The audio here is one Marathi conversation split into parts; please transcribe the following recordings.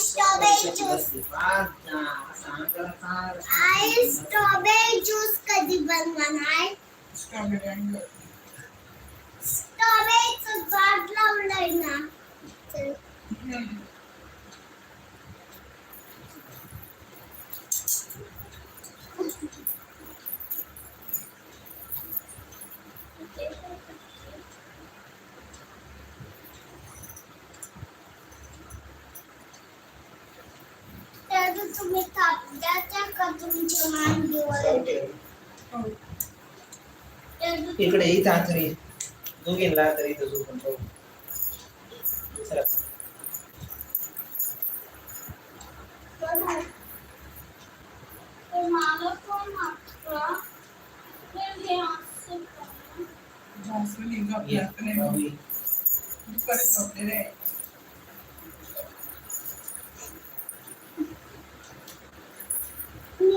Strawberry juice. आई स्ट्रॉबेरी ज्यूस कधी बनवणार? स्ट्रॉबेरीचं झाड लावलंय ना तर हम्म. तर तुम्ही कापल्याच्या का तुमच्या मांडीवर हो. तर इकडे इथं तरी दोघींना तरी इथं झोपून ठेवू. चला. हे ये, झोपल्या तर नाही.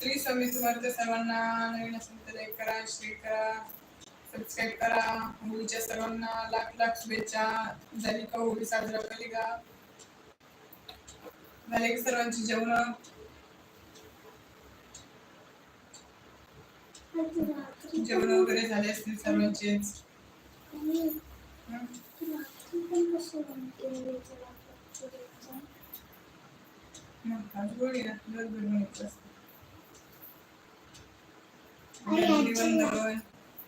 श्री स्वामी समर्थ सर्वांना नवीन असेल तर लाईक करा शेअर करा सबस्क्राईब करा. होळीच्या सर्वांना लाख लाख शुभेच्छा. झाली का होळी साजरा केली का? झाले का सर्वांची जेवण? जेवण वगैरे झाले असतील सर्वांचेच. आणि हं? कसं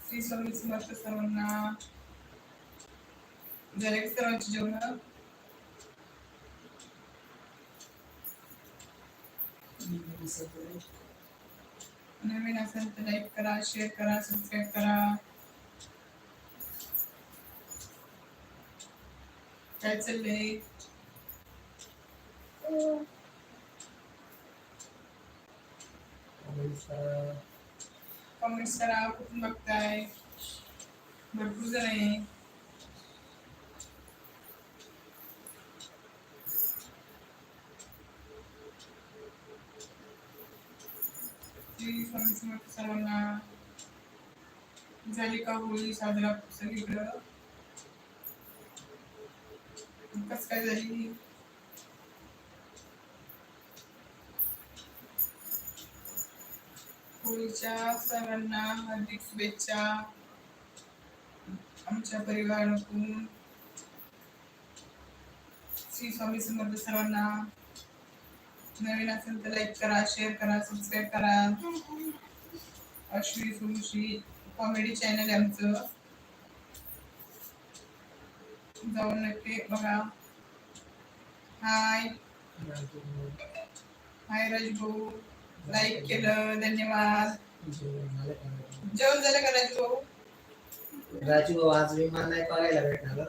श्री स्वामी समर्थ सर्वांना झाले सर्वांची जेवण नवीन असेल तर लाईक करा शेअर करा सबस्क्राईब करा काय चाललंय अं, कमेंट्स करा कुठून बघताय भरपूर जण आहे श्री स्वामी समर्थ सर्वांना झाली का होळी साजरा सगळीकडं कस काय झाली? होळीच्या सर्वांना हार्दिक शुभेच्छा. आमच्या परिवारातून श्री स्वामी समर्थ सर्वांना. नवीन असेल तर लाईक करा शेअर करा सबस्क्राईब करा. अश्वी सुरुश्री कॉमेडी चॅनल आहे आमचं. जाऊन नक्की बघा. हाय हाय राजभाऊ लाईक केलं धन्यवाद. जेवण झालं का राजभाऊ राजू आज विमान नाही बघायला भेटणार?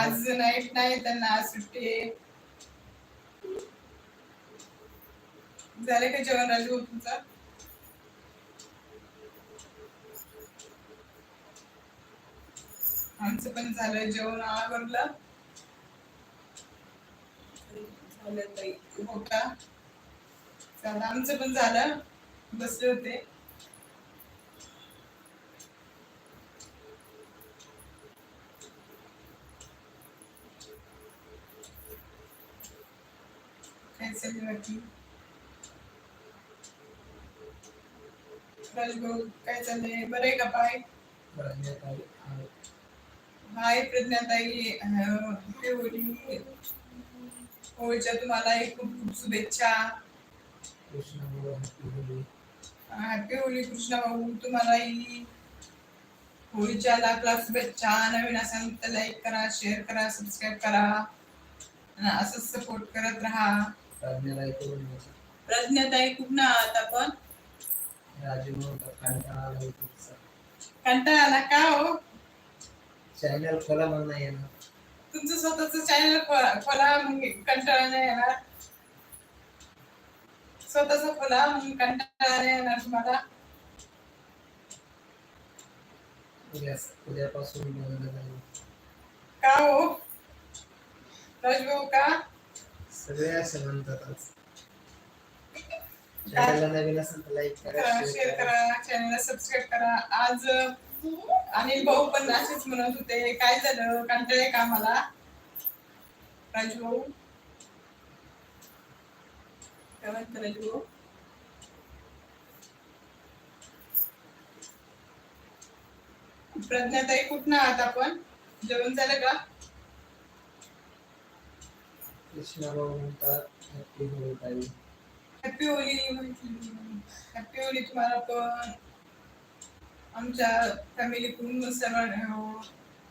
आज नाईट नाही त्यांना आज सुट्टी झाले का जेवण राजू तुमचं? आमचं पण झालं जेवण आवरलं. झालं ताई हो का? चालेल आमचं पण झालं. बसले होते. काय चालू बाकी? राजभाऊ काय चाललंय? बरं आहे का पाय? बरं, मी हाय प्रज्ञाताई होळीच्या तुम्हाला खूप खूप शुभेच्छा. हॅपी होळी कृष्णा भाऊ. तुम्हालाही होळीच्या लाख लाख शुभेच्छा. नवीन असाल तर लाईक करा शेअर करा सबस्क्राईब करा. असंच सपोर्ट करत राहा. प्रज्ञाताई म्हणतात कंटाळा आला युट्यूबचा कंटाळा आला का हो? चॅनल खोला मग नाही येणार. तुमचं स्वतःच चॅनल खोला मग कंटाळा नाही येणार. स्वतःच खोला मग कंटाळा नाही येणार तुम्हाला. उद्या उद्यापासून बंद झाली का हो? राजभाऊ का? सगळे असे म्हणतात आज. चॅनलला नवीन असेल तर लाईक करा शेअर करा. करा चॅनलला सबस्क्राईब करा. आज अनिल भाऊ पण असेच म्हणत होते काय झालं? कंटाळे का मला राजू भाऊ. काय म्हणतं राजू भाऊ? प्रज्ञाताई कुठं आहात आपण? जेवण झालं का? कृष्णा भाऊ म्हणतात हॅपी होली म्हटली हॅपी होली तुम्हाला पण. आमच्या फॅमिलीकडून सर्वांना हो.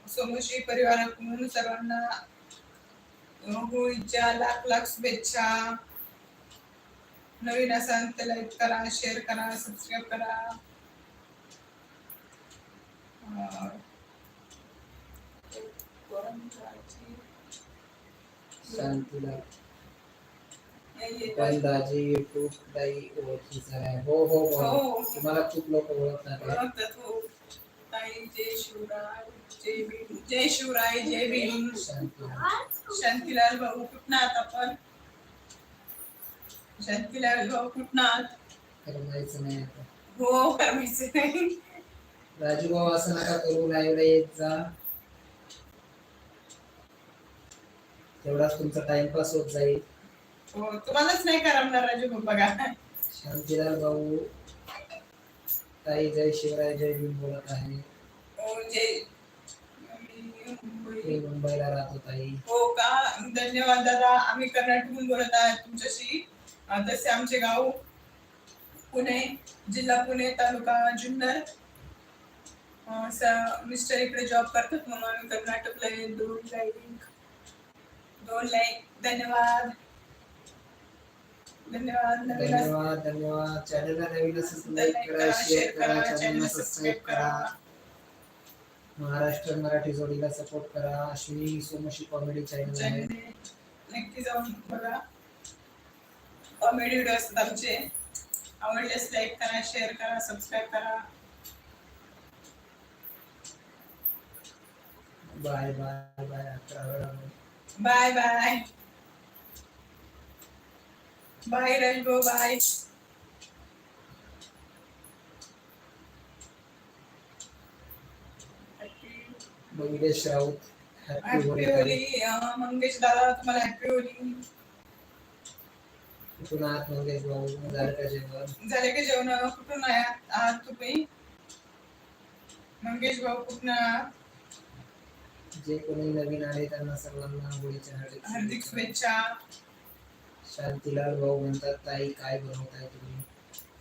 सोमश्री परिवाराकडून सर्वांना होळीच्या लाख लाख शुभेच्छा. नवीन असाल तर लाईक करा शेअर करा सबस्क्राईब करा. शांतीला पण दाजी युट्यूब ताई ओळखीचा आहे. हो हो हो. हो. तुम्हाला खूप लोक ओळखतात. हो. ताई जय शिवराय जय भीम जय शिवराय जय भीम. शांतीला शांतीलाल भाऊ कुठं आहात आपण? शांतीलाल भाऊ कुठं आहात करमायचं नाही आता. हो करमायचं नाही. राजू भाऊ असं नका करू. लाईव्हला येत जा. तेवढाच तुमचा टाइमपास होत जाईल. हो तुम्हालाच नाही करमणार राजू भाऊ बघा. शांतीलाल भाऊ ताई जय शिवराय जय भीम बोलत आहे. हो जय मी मुंबईला राहतो ताई. हो का? धन्यवाद दादा. आम्ही कर्नाटकहून बोलत आहोत तुमच्याशी. अं, तसे आमचे गाव पुणे जिल्हा पुणे तालुका जुन्नर. अं, स- मिस्टर इकडे जॉब करतात म्हणून आम्ही कर्नाटकला. दोन लाईक दोन लाईक धन्यवाद. धन्यवाद धन्यवाद धन्यवाद. चॅनलला नवीन तर लाईक करा शेअर करा चॅनलला सबस्क्राईब करा. महाराष्ट्र मराठी जोडीला सपोर्ट करा. अश्विनी सोमशी कॉमेडी चॅनल आहे. चॅनल नक्की जाऊन बघा. कॉमेडी व्हिडिओ असतात आमचे. आवडल्यास लाईक करा शेअर करा सबस्क्राईब करा. बाय बाय बाय वेळा. बाय बाय बाय रजबो बाय मंगेश राऊत हॅपी होली मंगेश दादा तुम्हाला हॅपी होली कुठून आहात मंगेश भाऊ? झालं का जेवण? झाले का जेवण? कुठून आहात आहात तुम्ही? मंगेश भाऊ कुठून आहात? जे कोणी नवीन आले त्यांना सर्वांना होळीच्या हार्दिक हार्दिक शुभेच्छा. शांतीलाल भाऊ म्हणतात ताई काय बनवताय तुम्ही?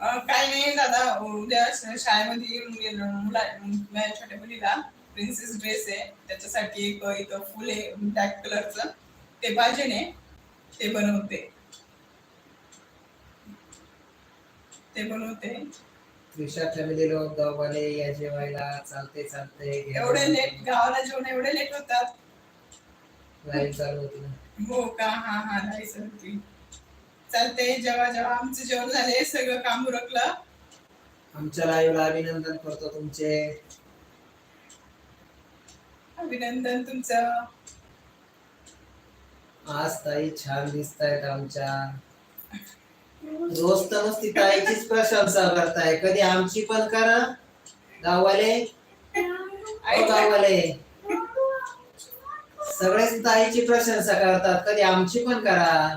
काय नाही दादा उद्या शाळेमध्ये माझ्या छोट्या मुलीला प्रिन्सेस ड्रेस आहे. त्याच्यासाठी एक इथं फुल आहे ब्लॅक कलरचं ते पाहिजे ने ते बनवते. ते बनवते. त्रिशा फॅमिली लोक गाववाले या जेवायला. चालते चालते एवढे लेट गावाला जेवण एवढे लेट होतात. लाईव्ह चालू होती हो का? हा हा नाही सर चालते जेव्हा जेव्हा आमचं जेवण झाले सगळं काम उरकलं. आमच्या लाईव्हला अभिनंदन करतो तुमचे. अभिनंदन तुमचं. आज ताई छान दिसतायत आमच्या. रोज तर नुसती ताईचीच प्रशंसा करताय. कधी आमची पण करा. गाववाले. ओ गाववाले. सगळेच ताईची प्रशंसा करतात. कधी आमची पण करा.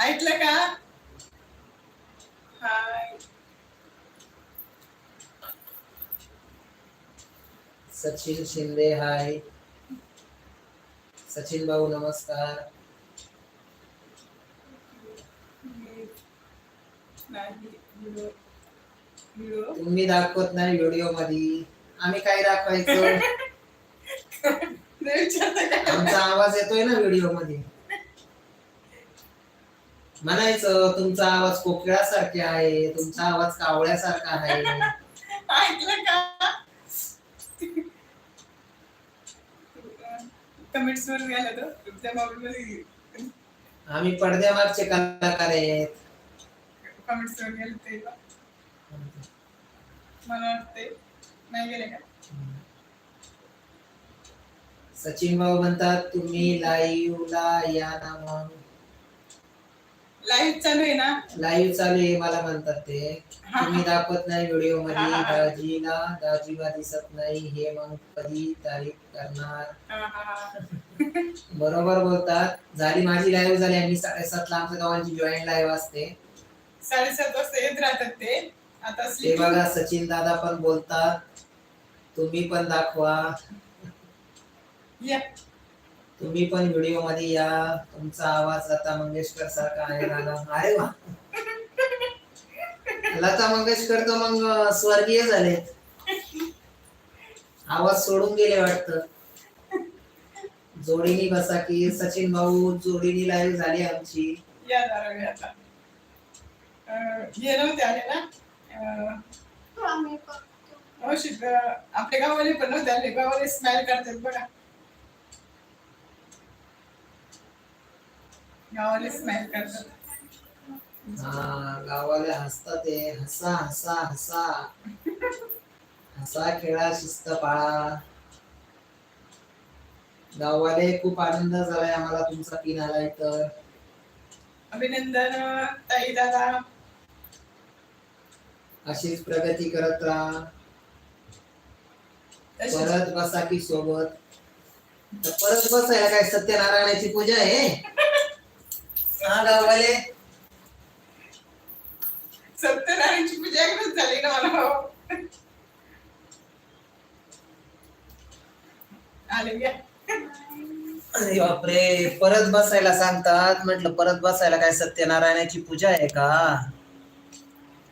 ऐकलं का? हाय. सचिन शिंदे हाय. सचिन भाऊ नमस्कार. तुम्ही दाखवत नाही व्हिडिओमध्ये आम्ही काय दाखवायचं? आमचा आवाज येतोय ना व्हिडिओमध्ये नाही विचारता का? आमचा आवाज येतोय ना व्हिडिओमध्ये नाही विचारता का? म्हणायचं तुमचा आवाज कोकिळासारखे आहे तुमचा आवाज कावळ्यासारखा आहे. ऐकलं का? कमेंट्स वर गेला तो तुमच्या आम्ही पडद्यामागचे कलाकार आहेत. कमेंट्स वर गेले ते? मला वाटते नाही गेले का? सचिन भाऊ म्हणतात तुम्ही लाईव्हला या ना मग. लाईव्ह चालू आहे ना? लाईव्ह चालू आहे मला म्हणतात ते. तुम्ही दाखवत नाही व्हिडिओमध्ये. दाजीला दाजीबा दिसत नाही हे मग कधी तारीफ करणार. बरोबर बोलतात. झाली माझी लाईव्ह झाली. आम्ही साडेसातला आमच्या गावांची जॉईंट लाईव्ह असते. साडेसात वाजता येत राहतात ते. आता ते बघा सचिन दादा पण बोलतात. तुम्ही पण दाखवा. या. तुम्ही पण व्हिडिओमध्ये या. तुमचा आवाज लता मंगेशकर सारखा आहे दादा अरे वा. लता मंगेशकर तर मग स्वर्गीय झाले. आवाज सोडून गेले वाटत. जोडीनी बसा की सचिन भाऊ जोडीनी लाईव्ह झाली आमची. या हे नव्हते आले ना. हो शिक आपल्या गावाले पण नव्हते आले. गावाले स्माइल करतात बघा. गावाले स्माइल करतात. हा गावाला हसतात ते हसा हसा हसा. हसा खेळा शिस्त पाळा. गावाले खूप आनंद झालाय आम्हाला तुमचा पिन आलाय तर. अभिनंदन ताई दादा अशीच प्रगती करत राहा. परत बसा की सोबत. परत बसायला काय सत्यनारायणाची पूजा आहे? हा सत्यनारायणची पूजा एकदाच झाली ना मला. आले घ्या अरे बापरे परत बसायला सांगतात. म्हटलं परत बसायला काय सत्यनारायणाची पूजा आहे का?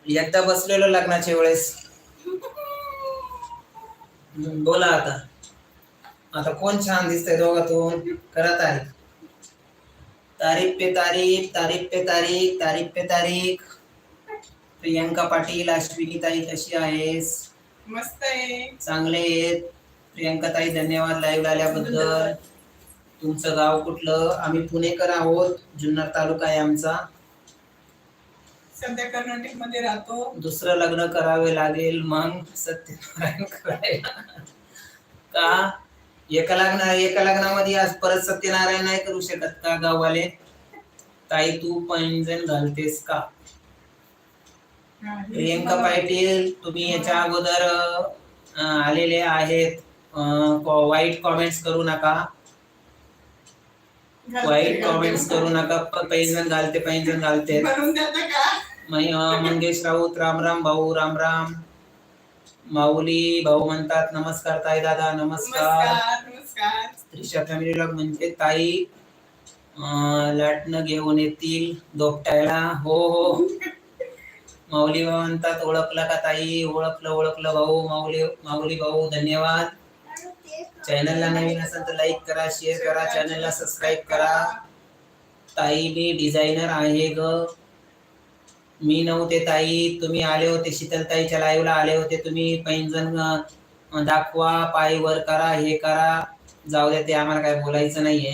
एकदा बसलेलो लग्नाच्या वेळेस. बोला आता. आता कोण छान दिसतंय दोघातून? करत आहे. तारीख पे तारीख तारीख पे तारीख तारीख पे तारीख. प्रियंका पाटील अश्विनी ताई कशी आहेस? मस्त आहे. चांगले आहेत. प्रियंका ताई धन्यवाद लाईव्ह आल्याबद्दल. तुमचं गाव कुठलं? आम्ही पुणेकर आहोत. जुन्नर तालुका आहे आमचा. सध्या कर्नाटकमध्ये राहतो. दुसरं लग्न करावे लागेल मग सत्यनारायण करायला. का? एका लग्न एका लग्नामध्ये आज परत सत्यनारायण नाही करू शकत का गाववाले? ताई तू पैंजण घालतेस का? प्रियंका पाटील तुम्ही याच्या अगोदर आलेले आहेत. वाईट कॉमेंट्स करू नका. वाईट. कॉमेंट्स करू नका. पैंजण घालते पैंजण घालते. मंगेश राऊत राम राम भाऊ राम राम माऊली भाऊ म्हणतात नमस्कार ताई दादा नमस्कार. त्रिशा फॅमिली ब्लॉग म्हणजे ताई लाटणं घेऊन येतील दोपटायला हो हो. माऊली भाऊ म्हणतात ओळखलं का ताई? ओळखलं ओळखलं भाऊ माऊली माऊली भाऊ धन्यवाद. चॅनलला नवीन असेल तर लाईक करा शेअर करा चॅनलला सबस्क्राईब करा. ताई मी डिझायनर आहे ग. मी नव्हते ताई तुम्ही आले होते शीतल ताईच्या लाईव्हला आले होते तुम्ही पैंजण दाखवा पाय वर करा हे करा. जाऊ द्या ते आम्हाला काय बोलायचं नाहीये.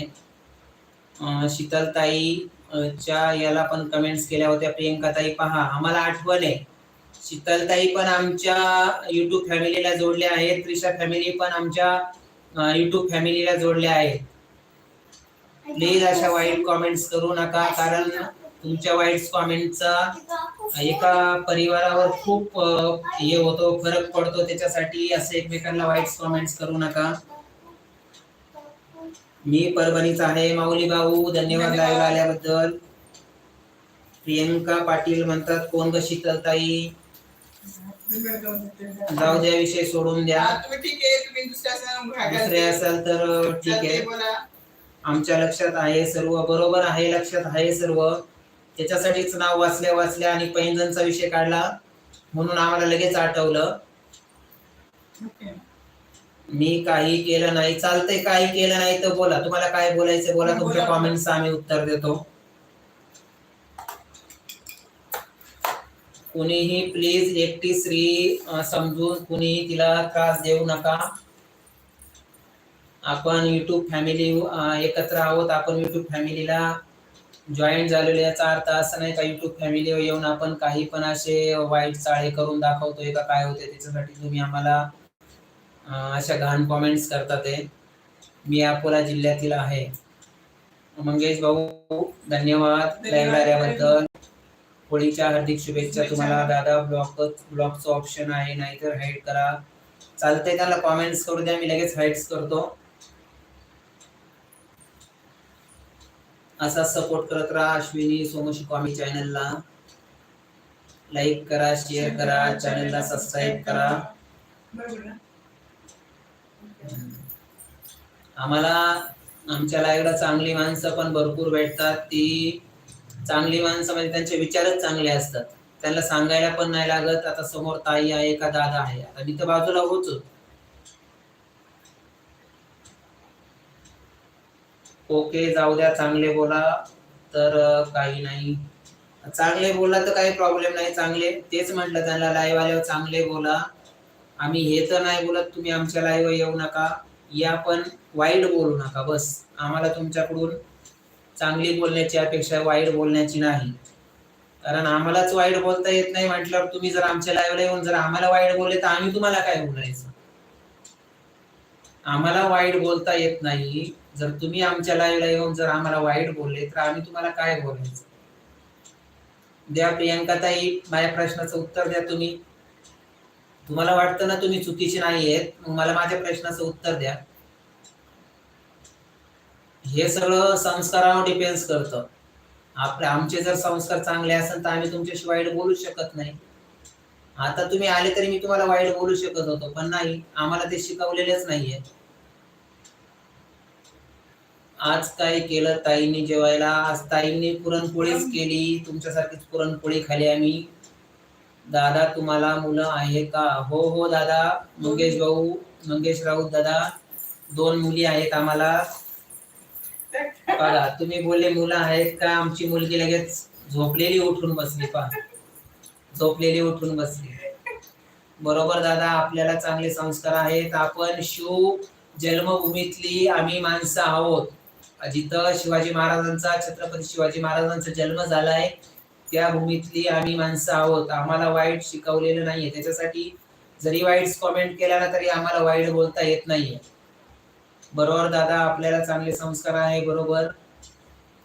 अं, शीतल ताई अं, च्या याला पण कमेंट्स केल्या होत्या प्रियंका ताई पहा आम्हाला आठवण आहे. शीतल ताई पण आमच्या युट्यूब फॅमिलीला जोडल्या आहेत त्रिशा फॅमिली पण आमच्या युट्यूब फॅमिलीला जोडल्या आहेत. प्लीज अशा वाईट कॉमेंट्स करू नका कारण तुमच्या वाईट कॉमेंटचा एका परिवारावर खूप हे होतो फरक पडतो. त्याच्यासाठी असं एकमेकांना वाईट कॉमेंट्स करू नका. मी परभणीचा आहे माऊली भाऊ. धन्यवाद. लाईव्ह आल्याबद्दल. प्रियंका पाटील म्हणतात कोण ग शीतलताई? जाऊ द्या विषय सोडून द्या. दुसरे असाल तर ठीक आहे. आमच्या लक्षात आहे सर्व. बरोबर आहे लक्षात आहे सर्व. त्याच्यासाठीच नाव वाचल्या वाचल्या आणि पैंजणचा विषय काढला म्हणून आम्हाला लगेच आठवलं. मी काही केलं नाही. चालतंय काही केलं नाही तर बोला. तुम्हाला काय बोलायचं बोला. तुमच्या बोला. कॉमेंट्स आम्ही उत्तर देतो. कुणीही प्लीज एकटी श्री अं, समजून कुणीही तिला त्रास देऊ नका. आपण युट्यूब फॅमिली एकत्र आहोत. आपण युट्यूब फॅमिलीला जॉईन झालेलो याचा अर्थ असं नाही का युट्यूब फॅमिली येऊन आपण काही पण असे वाईट चाळे करून दाखवतोय का काय होते त्याच्यासाठी तुम्ही आम्हाला अशा घाण कॉमेंट्स करतात आहे मी अकोला जिल्ह्यातील आहे. मंगेश भाऊ धन्यवाद लाईव्ह होळीच्या हार्दिक शुभेच्छा तुम्हाला. दादा ब्लॉक ब्लॉकचं ऑप्शन आहे नाहीतर हाईड करा. चालतंय त्याला कॉमेंट्स करू द्या मी लगेच हाईड्स करतो. असा सपोर्ट करत राहा अश्विनी सोमशी कॉमी चॅनलला लाईक करा शेअर करा चॅनलला सबस्क्राईब करा. आम्हाला आमच्या लाईव्हला चांगली माणसं पण भरपूर भेटतात. ती चांगली माणसं म्हणजे त्यांचे विचारच चांगले असतात. त्यांना सांगायला पण नाही लागत. आता समोर ताई आहे का दादा आहे. आता मी तर बाजूला होच ओके जाऊ द्या चांगले बोला. तर काही नाही. चांगले बोला तर काही प्रॉब्लेम नाही चांगले. तेच म्हटलं त्यांना लाईव्ह आल्यावर चांगले बोला. आम्ही हे तर नाही बोलत तुम्ही आमच्या लाईव्ह येऊ नका. या पण वाईट बोलू नका बस. आम्हाला तुमच्याकडून चांगली बोलण्याची अपेक्षा वाईट बोलण्याची नाही. कारण आम्हालाच वाईट बोलता येत नाही म्हटल्यावर तुम्ही जर आमच्या लाईव्हला येऊन जर आम्हाला वाईट बोलले तर आम्ही तुम्हाला काय बोलायचं? आम्हाला वाईट बोलता येत नाही. जर तुम्ही आमच्या लाईव्हला येऊन जर आम्हाला वाईट बोलले तर आम्ही तुम्हाला काय बोलायचं? द्या प्रियांका ताई माझ्या प्रश्नाचं उत्तर द्या तुम्ही. तुम्हाला वाटतं ना तुम्ही चुकीचे नाही आहेत मला माझ्या प्रश्नाचं उत्तर द्या. हे सगळं संस्कारावर डिपेंड करतं. आपले आमचे जर संस्कार चांगले असेल तर आम्ही तुमच्याशी वाईट बोलू शकत नाही. आता तुम्ही आले तरी मी तुम्हाला वाईट बोलू शकत होतो पण नाही. आम्हाला ते शिकवलेलेच नाहीये आज काय केलं ताईंनी जेवायला. आज ताईंनी पुरणपोळीच केली. तुमच्यासारखीच पुरणपोळी खाली आम्ही. दादा तुम्हाला मुलं आहे का? हो हो दादा. मंगेश भाऊ मंगेश राऊत दादा. दोन मुली आहेत आम्हाला. बघा तुम्ही बोलले मुलं आहेत का? आमची मुलगी लगेच झोपलेली उठून बसली पा झोपलेली उठून बसली. बरोबर दादा? आपल्याला चांगले संस्कार आहेत. आपण शिव जन्मभूमीतली आम्ही माणसं आहोत. जिथं शिवाजी महाराजांचा छत्रपती शिवाजी महाराजांचा जन्म झालाय त्या भूमीतली आम्ही माणसं आहोत. आम्हाला वाईट शिकवलेलं नाहीये. त्याच्यासाठी जरी वाईट कॉमेंट केला ना तरी आम्हाला वाईट बोलता येत नाहीये. बरोबर दादा? आपल्याला चांगले संस्कार आहे बरोबर?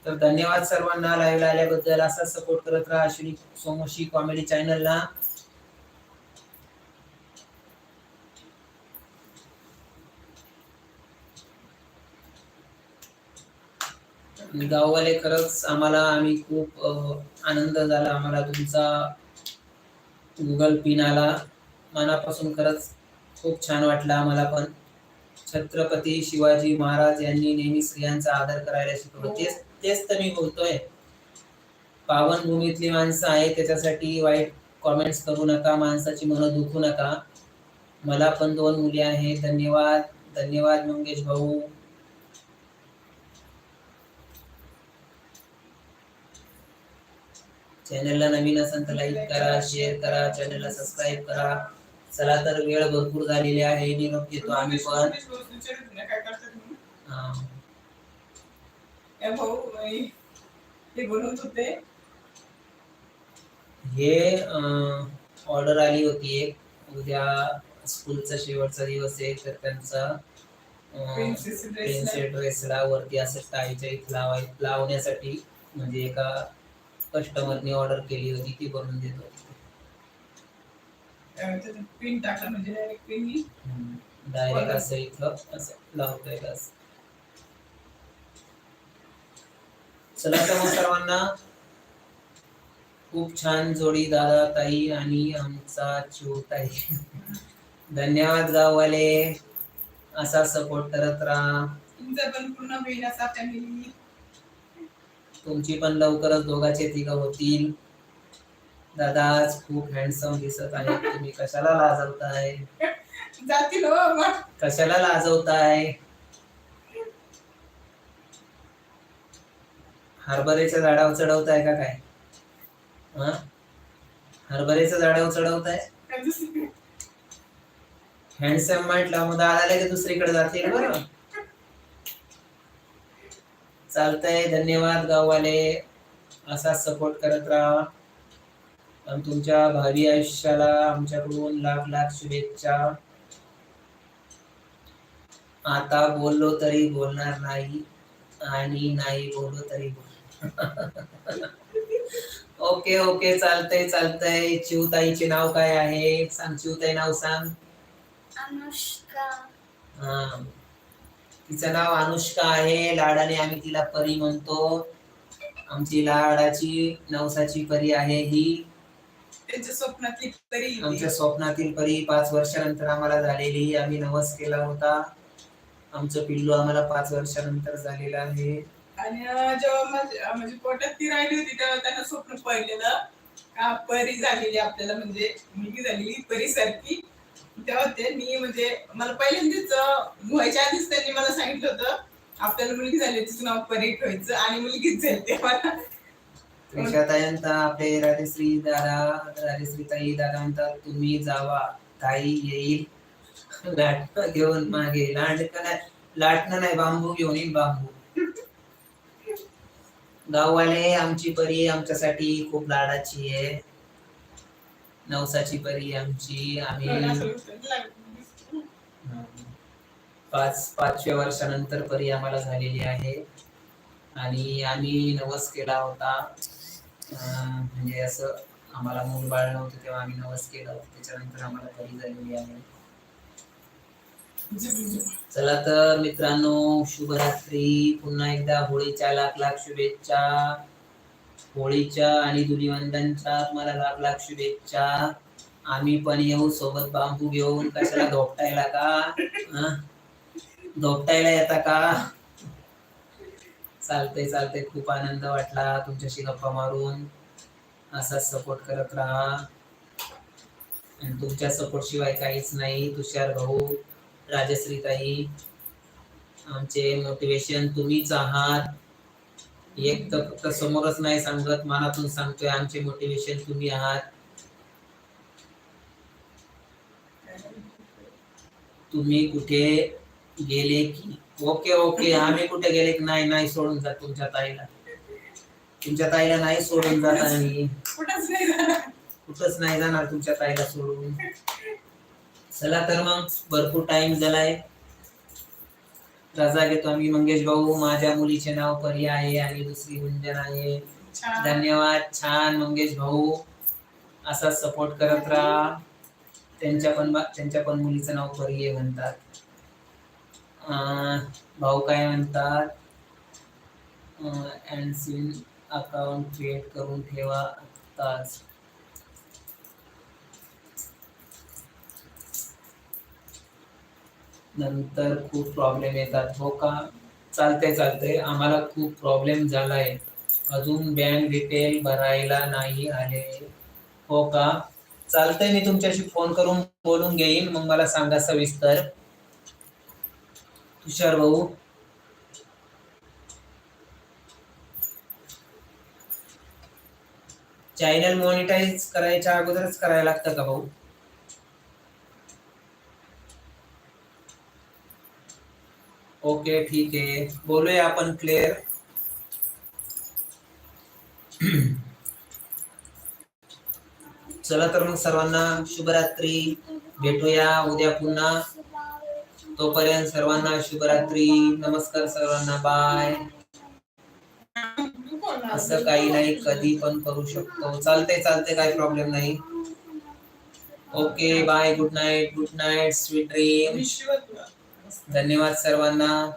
तर धन्यवाद सर्वांना लाईव्ह आल्याबद्दल. असा सपोर्ट करत राहा. अश्विनी सोमोशी कॉमेडी चॅनलला गाववाले खरंच आम्हाला आम्ही खूप आनंद झाला. आम्हाला तुमचा गुगल पिन आला. मनापासून खरंच खूप छान वाटलं आम्हाला पण. छत्रपती शिवाजी महाराज यांनी नेहमी स्त्रियांचा आदर करायला शिकवलं. तेच तेच तर मी बोलतोय. पावनभूमीतली माणसं आहे त्याच्यासाठी वाईट कॉमेंट्स करू नका. माणसाची मनं दुखू नका. मला पण दोन मुली आहेत. धन्यवाद. धन्यवाद मंगेश भाऊ. चॅनलला नवीन असेल तर लाईक करा शेअर करा चॅनलला सबस्क्राईब करा. चला तर वेळ भरपूर झालेली आहे निरोप घेतो आम्ही पण. हे. ऑर्डर आली होती एक. उद्या स्कूलचा शेवटचा दिवस आहे तर त्यांचा प्रिन्सेस ड्रेसला वरती असं टाईच्या इथं लावाय लावण्यासाठी म्हणजे एका कस्टमरने ऑर्डर केली होती ती बनवून देत. पिन टाकला म्हणजे डायरेक्ट पिन डायरेक्ट असं इथं असं लावतोय असं चला तर मग सर्वांना खूप छान जोडी दादा ताई आणि आमचा ताई धन्यवाद गाववाले. असा सपोर्ट करत राहा. तुमचा पण पूर्ण असा फॅमिली तुमची पण लवकरच दोघांचे तिघ होतील. दादा आज खूप हँडसम दिसत आहे. तुम्ही कशाला लाजवताय? जातील हो मग. कशाला लाजवताय? हरभऱ्याच्या झाडावर चढवताय का काय? हा? हरभऱ्याचं झाडावर चढवताय? हँडसम म्हटलं मग दादाला की दुसरीकडे जातील? बरं. चालतंय. धन्यवाद गाववाले. असाच सपोर्ट करत राहा. आणि तुमच्या भावी आयुष्याला आमच्याकडून लाख लाख शुभेच्छा. आता बोललो तरी बोलणार नाही आणि नाही बोललो तरी बोल ओके ओके चालतंय चालतंय. चिवताईचे नाव काय आहे? सांग चिवताई नाव सांग. अनुष्का. हा. तिचं नाव अनुष्का आहे. लाडाने आम्ही तिला परी म्हणतो. आमची लाडाची नवसाची परी आहे ही. त्यांच्या स्वप्नातली आमच्या स्वप्नातील परी पाच वर्षानंतर आम्हाला झालेली. आम्ही नवस केला होता. आमचं पिल्लू आम्हाला पाच वर्षानंतर झालेलं आहे. आणि अं, जेव्हा म्हणजे पोटात ती राहिली होती तेव्हा त्यांना स्वप्न पडलेलं का परी झालेली आपल्याला म्हणजे मुलगी झालेली परी सारखी तेव्हा त्यांनी म्हणजे मला पहिल्यांदाच व्हायच्या आधीच त्यांनी मला सांगितलं होतं. आपल्याला मुलगी झाली तिचं नाव परी ठेवायचं आणि मुलगीच झाली तेव्हा रेषाताईंत आपले राजश्री दादा राजश्री ताई दादा म्हणतात तुम्ही जावा ताई येईल. लाटणं घेऊन मागे लाटणं नाही लाटणं नाही बांबू घेऊन येईल बांबू. गाववाले आमची परी आमच्यासाठी खूप लाडाची आहे. नवसाची परी आमची आम्ही पाच पाचव्या वर्षानंतर परी आम्हाला झालेली आहे. आणि आम्ही नवस केला होता. म्हणजे असं आम्हाला मूल बाळ नव्हतं तेव्हा आम्ही नवस केला होता. त्याच्यानंतर आम्हाला परी झालेली आहे. चला तर मित्रांनो शुभरात्री. पुन्हा एकदा होळीच्या लाख लाख शुभेच्छा. होळीच्या आणि धुलीवंदनच्या तुम्हाला लाख लाख शुभेच्छा. आम्ही पण येऊ सोबत बांबू घेऊन. कशाला धोपटायला का? धोपटायला येता का? चालतंय चालतंय. खूप आनंद वाटला तुमच्याशी गप्पा मारून. असाच सपोर्ट करत राहा. आणि तुमच्या सपोर्ट शिवाय काहीच नाही. तुषार भाऊ राजश्री ताई आमचे मोटिवेशन तुम्हीच आहात. एक तर फक्त समोरच नाही सांगत मनातून सांगतोय आमचे मोटिवेशन तुम्ही आहात. तुम्ही कुठे गेले की ओके ओके आम्ही कुठे गेले की नाही नाही सोडून जात तुमच्या ताईला. तुमच्या ताईला नाही सोडून जात आम्ही. कुठंच नाही जाणार. तुमच्या ताईला सोडून. चला तर मग भरपूर टाइम झालाय. रजा घेतो आम्ही. मंगेश भाऊ माझ्या मुलीचे नाव परी आहे आणि दुसरी गुंजन आहे. धन्यवाद. छान. मंगेश भाऊ असा सपोर्ट करत राहा. त्यांच्या पण त्यांच्या पण मुलीचं नाव परी आहे म्हणतात. अं, भाऊ काय म्हणतात? अँड सिन अकाउंट क्रिएट करून ठेवा आत्ताच. नंतर खूप प्रॉब्लेम येतात. हो का? चालतंय चालतंय. आम्हाला खूप प्रॉब्लेम झालाय. अजून बँक डिटेल भरायला नाही आले. हो का? चालतंय मी तुमच्याशी फोन करून बोलून घेईन. मग मला सांगा सविस्तर. तुषार भाऊ. चॅनल मॉनिटाईज करायच्या अगोदरच करायला लागतं का भाऊ? ओके ठीक आहे. बोलूया आपण क्लिअर चला तर मग सर्वांना शुभरात्री. भेटूया उद्या पुन्हा. तोपर्यंत सर्वांना शुभरात्री. नमस्कार सर्वांना. बाय असं काही नाही कधी पण करू शकतो. चालते चालते काही प्रॉब्लेम नाही. Okay bye good night good night sweet dream धन्यवाद सर्वांना.